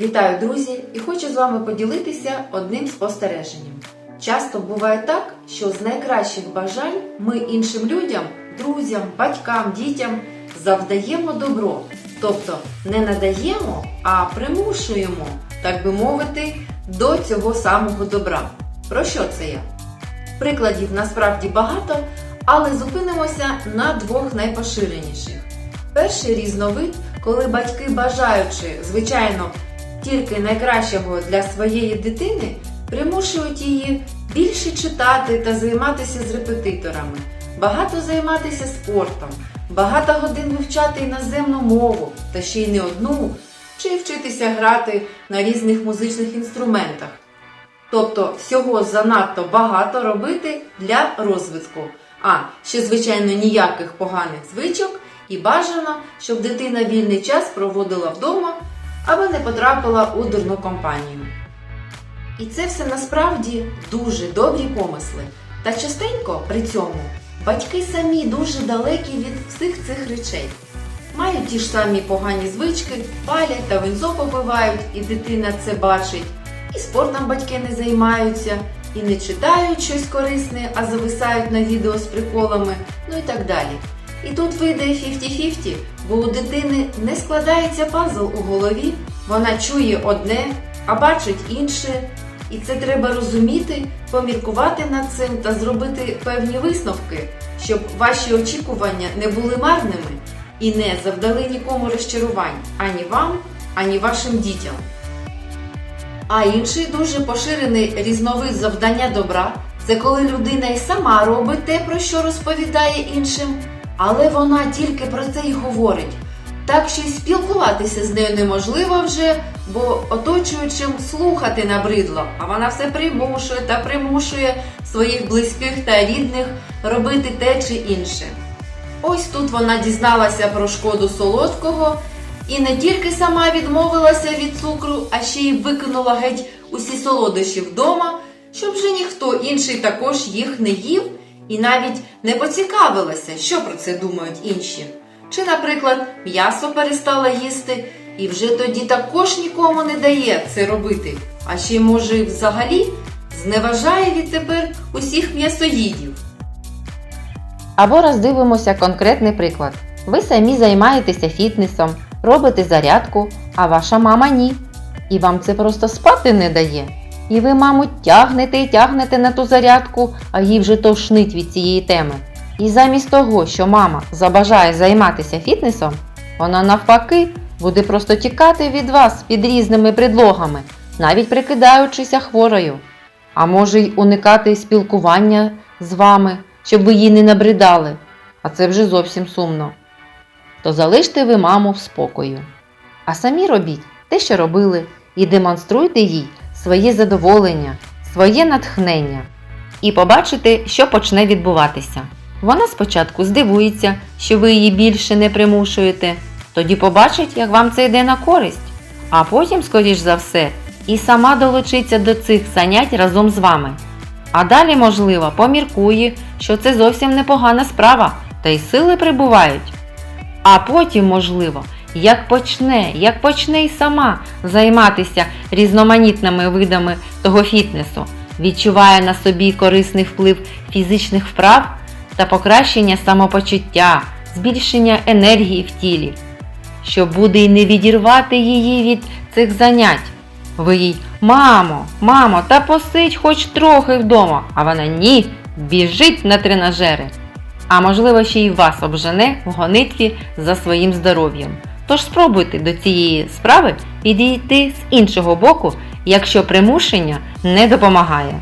Вітаю, друзі, і хочу з вами поділитися одним спостереженням. Часто буває так, що з найкращих бажань ми іншим людям, друзям, батькам, дітям завдаємо добро. Тобто не надаємо, а примушуємо, так би мовити, до цього самого добра. Про що це я? Прикладів насправді багато, але зупинимося на двох найпоширеніших. Перший різновид, коли батьки, бажаючи, звичайно, тільки найкращого для своєї дитини, примушують її більше читати та займатися з репетиторами, багато займатися спортом, багато годин вивчати іноземну мову та ще й не одну, чи вчитися грати на різних музичних інструментах. Тобто всього занадто багато робити для розвитку. А ще, звичайно, ніяких поганих звичок і бажано, щоб дитина вільний час проводила вдома, аби не потрапила у дурну компанію. І це все насправді дуже добрі помисли. Та частенько при цьому батьки самі дуже далекі від всіх цих речей. Мають ті ж самі погані звички, палять та винзо попивають, і дитина це бачить. І спортом батьки не займаються, і не читають щось корисне, а зависають на відео з приколами, ну і так далі. І тут вийде 50-50, бо у дитини не складається пазл у голові, вона чує одне, а бачить інше. І це треба розуміти, поміркувати над цим та зробити певні висновки, щоб ваші очікування не були марними і не завдали нікому розчарувань ані вам, ані вашим дітям. А інший дуже поширений різновид завдання добра це коли людина і сама робить те, про що розповідає іншим, але вона тільки про це й говорить. Так що й спілкуватися з нею неможливо вже, бо оточуючим слухати набридло, а вона все примушує та примушує своїх близьких та рідних робити те чи інше. Ось тут вона дізналася про шкоду солодкого і не тільки сама відмовилася від цукру, а ще й викинула геть усі солодощі вдома, щоб вже ніхто інший також їх не їв і навіть не поцікавилася, що про це думають інші. Чи, наприклад, м'ясо перестала їсти і вже тоді також нікому не дає це робити, а ще, може, взагалі зневажає відтепер усіх м'ясоїдів. Або роздивимося конкретний приклад. Ви самі займаєтеся фітнесом, робите зарядку, а ваша мама ні. І вам це просто спати не дає. І ви, маму, тягнете і тягнете на ту зарядку, а їй вже товшнить від цієї теми. І замість того, що мама забажає займатися фітнесом, вона навпаки буде просто тікати від вас під різними предлогами, навіть прикидаючися хворою. А може й уникати спілкування з вами, щоб ви їй не набридали, а це вже зовсім сумно. То залиште ви маму в спокою. А самі робіть те, що робили, і демонструйте їй своє задоволення, своє натхнення. І побачите, що почне відбуватися. Вона спочатку здивується, що ви її більше не примушуєте, тоді побачить, як вам це йде на користь, а потім, скоріш за все, і сама долучиться до цих занять разом з вами. А далі, можливо, поміркує, що це зовсім непогана справа, та й сили прибувають. А потім, можливо, як почне, як почне й сама займатися різноманітними видами того фітнесу, відчуває на собі корисний вплив фізичних вправ та покращення самопочуття, збільшення енергії в тілі, що буде й не відірвати її від цих занять. Ви їй, мамо, мамо, та посидь хоч трохи вдома, а вона ні, біжить на тренажери. А можливо, ще й вас обжене в гонитві за своїм здоров'ям. Тож спробуйте до цієї справи підійти з іншого боку, якщо примушення не допомагає.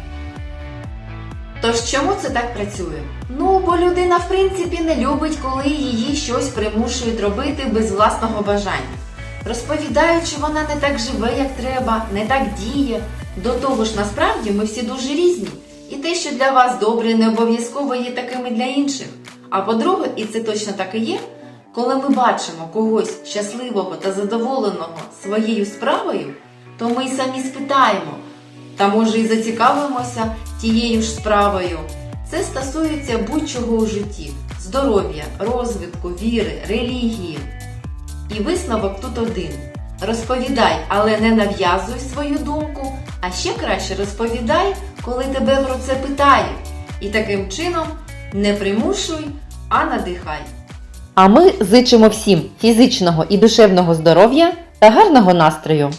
Тож чому це так працює? Ну, бо людина в принципі не любить, коли її щось примушують робити без власного бажання. Розповідають, що вона не так живе, як треба, не так діє. До того ж, насправді ми всі дуже різні. І те, що для вас добре, не обов'язково є таким і для інших. А по-друге, і це точно так і є, коли ми бачимо когось щасливого та задоволеного своєю справою, то ми й самі спитаємо, та може і зацікавимося тією ж справою. Це стосується будь-чого у житті: здоров'я, розвитку, віри, релігії. І висновок тут один. Розповідай, але не нав'язуй свою думку, а ще краще розповідай, коли тебе про це питають. І таким чином не примушуй, а надихай. А ми зичимо всім фізичного і душевного здоров'я та гарного настрою!